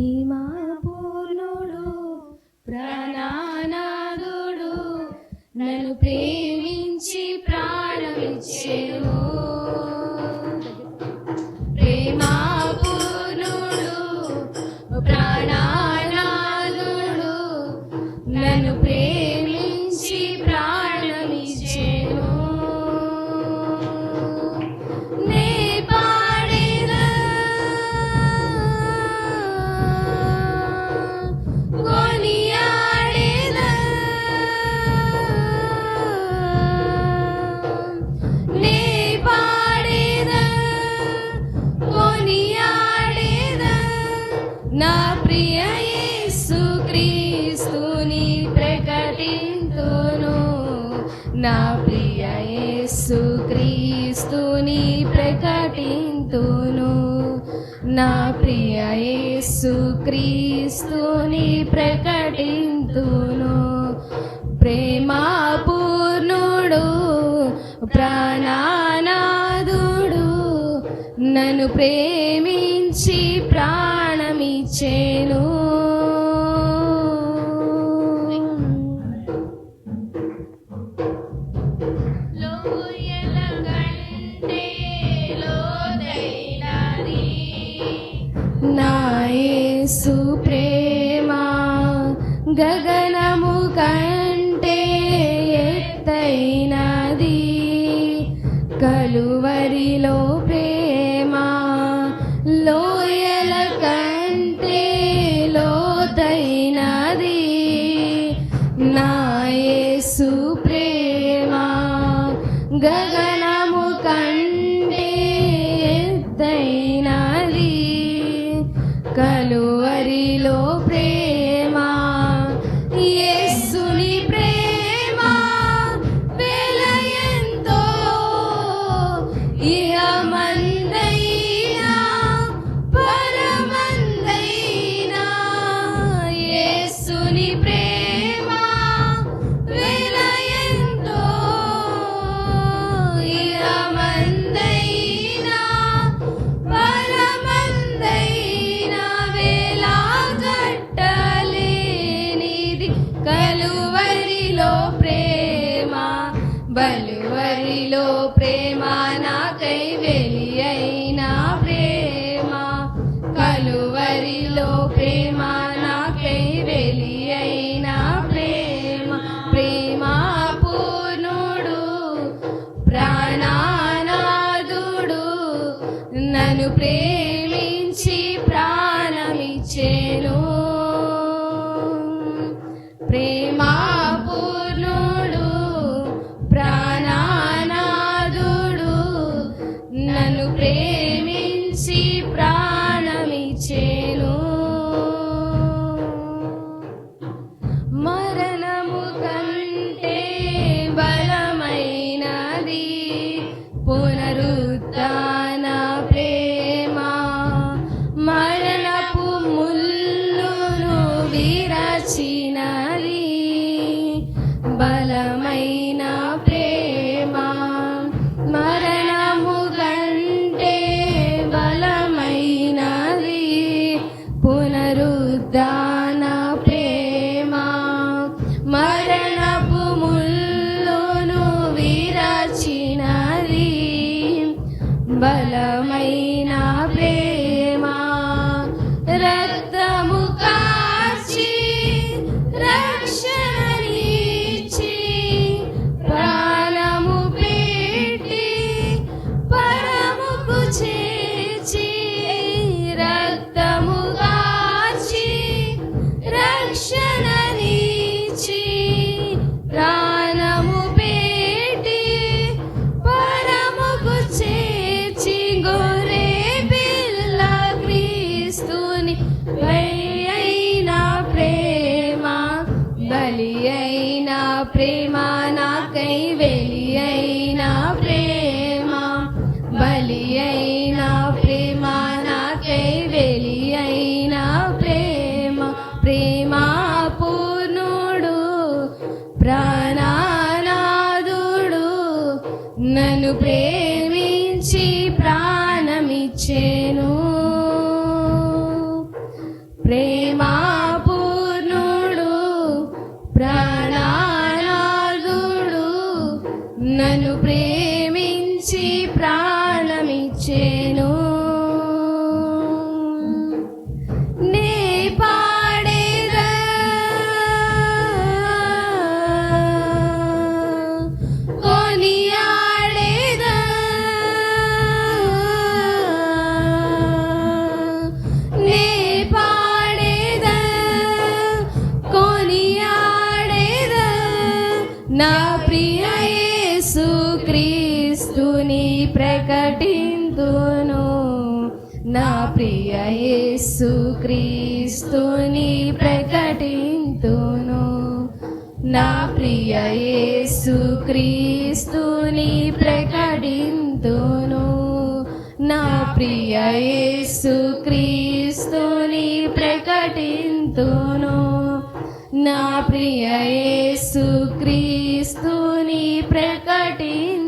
ప్రేమా పూర్ణుడు ప్రాణానాదుడు నన్ను ప్రేమ నా ప్రియ యేసు క్రీస్తుని ప్రకటింతును. నా ప్రియ యేసు క్రీస్తుని ప్రకటింతును. ప్రేమాపూర్ణుడు ప్రాణానాదుడు నన్ను ప్రేమించి గగనము కంటే ఎత్తైనది. కలువరిలో ప్రేమ లోయల కంటే లోతైనది. నాయసు ప్రేమ గగనము కంటే ఎత్తైనది. కలువ నన్ను ప్రేమించి వచ్చినది బలమైన ప్రేమ. మరణము కంటే బలమైనది పునరుద్ధాన ప్రేమ. మరణపు ముల్లును విరచినది బలమైన రక్షణనిచ్చి ప్రాణము పెట్టి పరముకు చేర్చి గొర్రె పిల్ల క్రీస్తుని బలి అయిన ప్రేమ బలి అయిన ప్రేమ నాకై వెలి అయిన ప్రేమ బలి అయిన నన్ను ప్రేమించి ప్రాణమిచ్చే క్రీస్తుని ప్రకటింతును. నా ప్రియ యేసు క్రీస్తుని ప్రకటింతును. నా ప్రియ యేసు క్రీస్తుని ప్రకటింతును. నా ప్రియ యేసు క్రీస్తుని ప్రకటింతును. నా ప్రియ యేసు క్రీస్తుని ప్రకటింతును.